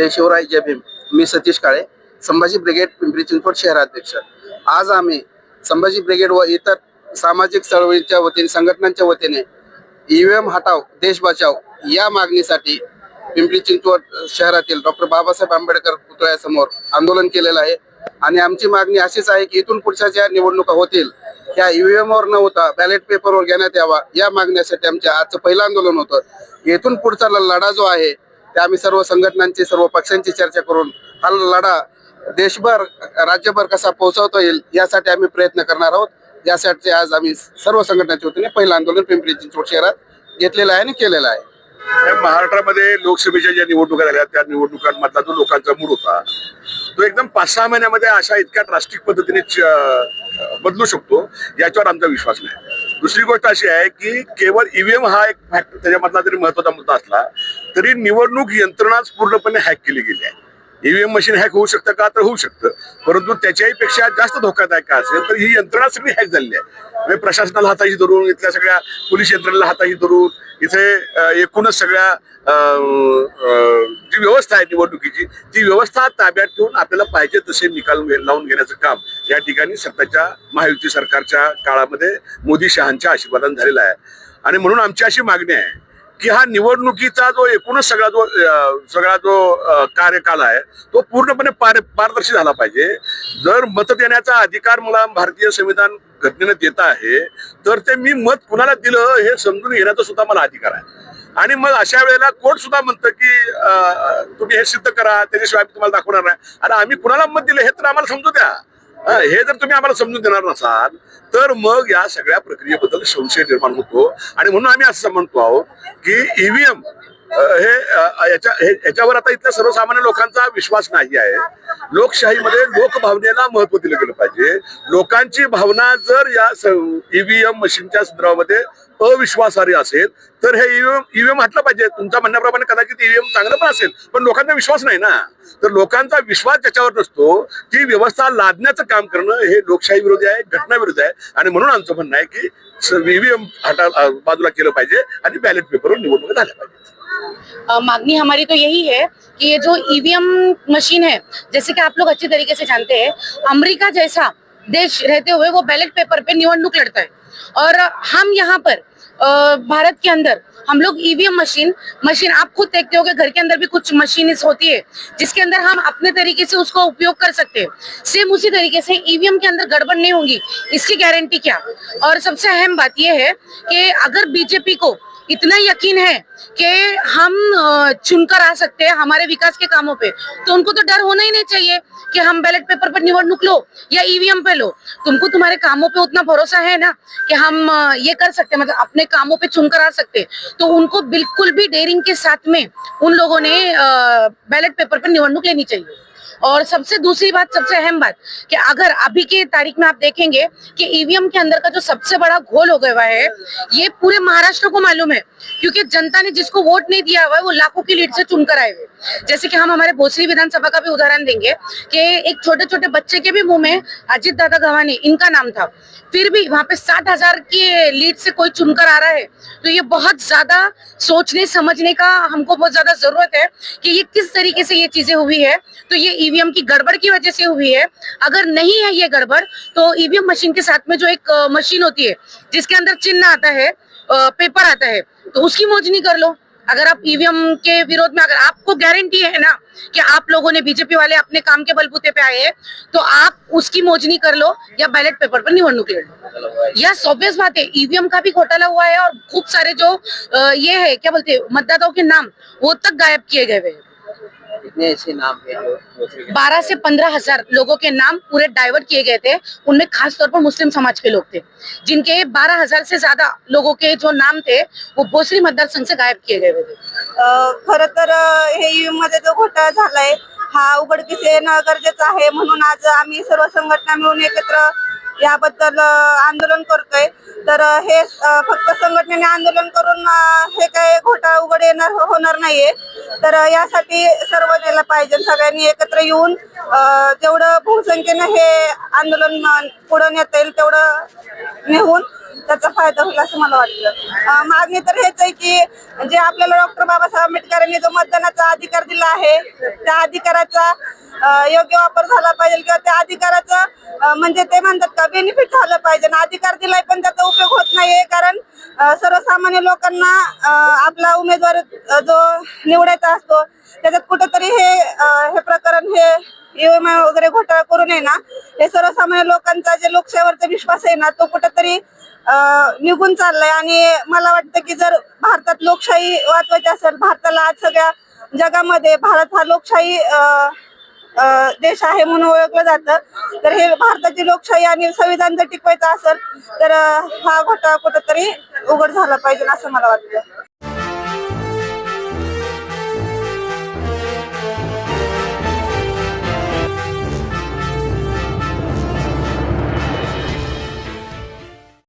जय शिवराय जय भीम. मी सतीश काळे संभाजी ब्रिगेड पिंपरी चिंचवड शहराध्यक्ष. आज आम्ही संभाजी ब्रिगेड व इतर सामाजिक चळवळीच्या वतीने संघटनांच्या वतीने ईव्हीएम हटाव देश बचाव या मागणीसाठी पिंपरी चिंचवड शहरातील डॉक्टर बाबासाहेब आंबेडकर पुतळ्यासमोर आंदोलन केलेलं आहे. आणि आमची मागणी अशीच आहे की इथून पुढच्या ज्या निवडणुका होतील त्या ईव्हीएम वर न होता बॅलेट पेपरवर घेण्यात यावा. या मागण्यासाठी आमच्या आजचं पहिलं आंदोलन होतं. इथून पुढचा लढा जो आहे ते आम्ही सर्व संघटनांची सर्व पक्षांची चर्चा करून हा लढा देशभर राज्यभर कसा पोहोचवता येईल यासाठी आम्ही प्रयत्न करणार आहोत. यासाठी आज आम्ही सर्व संघटनांच्या वतीने पहिलं आंदोलन पिंपरी चिंचवड शहरात घेतलेलं आहे आणि केलेलं आहे. महाराष्ट्रामध्ये लोकसभेच्या ज्या निवडणुका झाल्या त्या निवडणुकांमधला जो लोकांचा मूड होता तो एकदम पाच सहा महिन्यामध्ये अशा इतक्या ड्रास्टिक पद्धतीने बदलू शकतो याच्यावर आमचा विश्वास नाही. दुसरी गोष्ट अशी आहे की केवळ ईव्हीएम हा एक फॅक्टर त्याच्यामधला जरी महत्त्वाचा मुद्दा असला तरी निवडणूक यंत्रणाच पूर्णपणे हॅक केली गेली आहे. ईव्हीएम मशीन हॅक होऊ शकतं का? तर होऊ शकतं. परंतु त्याच्याही पेक्षा जास्त धोकादायक का असेल तर ही यंत्रणा सगळी हॅक झालेली आहे. म्हणजे प्रशासनाला हाताशी धरून इथल्या सगळ्या पोलीस यंत्रणेला हाताशी धरून इथे एकूणच सगळ्या जी व्यवस्था आहे निवडणुकीची ती व्यवस्था ताब्यात ठेवून आपल्याला पाहिजे तसे निकाल लावून घेण्याचं काम या ठिकाणी सत्ताच्या महायुती सरकारच्या काळामध्ये मोदी शहांच्या आशीर्वादाने झालेलं आहे. आणि म्हणून आमची अशी मागणी आहे की हा निवडणुकीचा जो एकूणच सगळा जो सगळा जो कार्यकाल आहे तो पूर्णपणे पार पारदर्शी झाला पाहिजे. जर मत देण्याचा अधिकार मला भारतीय संविधान घटनेने देत आहे तर ते मी मत कुणाला दिलं हे समजून घेण्याचा सुद्धा मला अधिकार आहे. आणि मग अशा वेळेला कोर्ट सुद्धा म्हणतं की तुम्ही हे सिद्ध करा त्याच्याशिवाय तुम्हाला दाखवणार नाही. आणि आम्ही कुणाला मत दिलं हे तर आम्हाला समजू द्या. हे जर तुम्ही आम्हाला समजून देणार नसाल तर मग या सगळ्या प्रक्रियेबद्दल संशय निर्माण होतो. आणि म्हणून आम्ही असं म्हणतो आहोत की ईव्हीएम हे याच्या हे- याच्यावर आता इथल्या सर्वसामान्य लोकांचा विश्वास नाही आहे. लोकशाहीमध्ये लोकभावनेला महत्त्व दिलं गेलं पाहिजे. लोकांची भावना जर या ईव्हीएम मशीनच्या संदर्भामध्ये अविश्वासार्ह असेल तर हे ईव्हीएम ईव्हीएम हटलं पाहिजे. तुमच्या म्हणण्याप्रमाणे कदाचित ईव्हीएम चांगलं पण असेल पण लोकांचा विश्वास नाही ना. तर लोकांचा विश्वास ज्याच्यावर नसतो ती व्यवस्था लादण्याचं काम करणं हे लोकशाही विरोधी आहे घटना विरोधी आहे. आणि म्हणून आमचं म्हणणं आहे की ईव्हीएम हटा बाजूला केलं पाहिजे आणि बॅलेट पेपरवर निवडणूक झाल्या पाहिजे मागणी मांगनी हमारी तो यही है कि ये जो ईवीएम मशीन है जैसे कि आप लोग अच्छी तरीके से जानते हैं अमेरिका जैसा देश रहते हुए वो बैलेट पेपर पे निवडणूक लड़ता है। और हम यहाँ पर भारत के अंदर हम लोग ईवीएम मशीन मशीन आप खुद देखते हो घर के अंदर भी कुछ मशीन होती है, जिसके अंदर हम अपने तरीके से उसको उपयोग कर सकते हैं। सेम उसी तरीके से ईवीएम के अंदर गड़बड़ नहीं होगी, इसकी गारंटी क्या? और सबसे अहम बात यह है कि अगर बीजेपी को इतना यकीन है कि हम चुनकर आ सकते हैं हमारे विकास के कामों पे। तो उनको तो डर होना ही नहीं चाहिए कि हम बैलेट पेपर पर निवडणूक लो या ईवीएम पे लो। तुमको तुम्हारे कामों पे उतना भरोसा है ना कि हम ये कर सकते मतलब अपने कामों पे चुनकर आ सकते तो उनको बिल्कुल भी डेयरिंग के साथ में उन लोगों ने बैलेट पेपर पर निवडणूक लेनी चाहिए। और सबसे दूसरी बात, सबसे अहम बात कि अगर अभी की तारीख में आप देखेंगे कि ईवीएम के अंदर का जो सबसे बड़ा घोल हो गया है, ये पूरे महाराष्ट्र को मालूम है। क्योंकि जनता ने जिसको वोट नहीं दिया हुआ है, वो लाखों की लीड से चुनकर आए हुए जैसे कि हम हमारे भोसरी विधानसभा का भी उदाहरण देंगे कि एक छोटे छोटे बच्चे के भी मुँह में अजित दादा गवानी, इनका नाम था। फिर भी वहाँ पे साठ हज़ार की लीड से कोई चुनकर आ रहा है तो ये बहुत ज़्यादा सोचने, समझने का हमको बहुत ज़्यादा ज़रूरत है कि ये किस तरीके से ये चीज़ें हुई है। तो ये ईवीएम की गड़बड़ की वजह से हुई है। अगर नहीं है ये गड़बड़ तो ईवीएम मशीन के साथ में जो एक मशीन होती है, जिसके अंदर चिन्ह आता है पेपर आता है तो उसकी मोजनी कर लो। अगर आप ईवीएम के विरोध में, अगर आपको गारंटी है ना कि आप लोगों ने बीजेपी वाले अपने काम के बलबूते पे आए हैं तो आप उसकी मोजनी कर लो या बैलेट पेपर पर निवडणूक लड़ लो यह सोबियस बात है। ईवीएम का भी घोटाला हुआ है और खूब सारे जो ये है, क्या बोलते हैं, मतदाताओं के नाम, वो तक गायब किए गए हुए हैं। कितने ऐसे नाम है जो बारह से पंद्रह हजार लोगों के नाम पूरे डाइवर्ट किए गए थे। उनमें खास तौर पर मुस्लिम समाज के लोग थे। जिनके बारह हजार से ज्यादा लोगों के जो नाम थे वो भोसरी मतदार संघ से गायब किए गए थे। खर तर हे मध्ये जो घोटाळा झालाय हा उघडकीस येणं गरजेचं आहे. म्हणून आज आम्ही सर्व संघटना मिळून एकत्र याबद्दल आंदोलन करतोय. तर हे फक्त संघटनेने आंदोलन करून हे काय घोटाळा उघड येणार होणार नाहीये. तर यासाठी सर्व ज्याला पाहिजे. सगळ्यांनी एकत्र येऊन जेवढं बहुसंख्येनं हे आंदोलन पुढे नेता येईल तेवढं नेऊन त्याचा फायदा होईल असं मला वाटतं. मागणी तर हेच आहे की आपल्याला डॉक्टर बाबासाहेब आंबेडकरांनी जो मतदानाचा अधिकार दिला आहे त्या अधिकाराचा योग्य वापर झाला पाहिजे किंवा त्या अधिकाराचं म्हणजे ते म्हणतात का बेनिफिट झालं पाहिजे. आणि अधिकार दिलाय पण त्याचा उपयोग होत नाहीये कारण सर्वसामान्य लोकांना आपला उमेदवार जो निवडायचा असतो त्याच्यात कुठेतरी हे हे प्रकरण हे ईएमआय वगैरे घोटाळा करू नये ना हे सर्वसामान्य लोकांचा जे लोकशाहीवरचा विश्वास आहे ना तो कुठंतरी निघून चाललाय. आणि मला वाटतं की जर भारतात लोकशाही वाचवायची असेल भारताला आज सगळ्या जगामध्ये भारत हा लोकशाही देश आहे म्हणून ओळखलं जातं. तर हे भारताची लोकशाही आणि संविधान जर टिकवायचं असेल तर हा घोटाळा कुठंतरी उघड झाला पाहिजे असं मला वाटतं.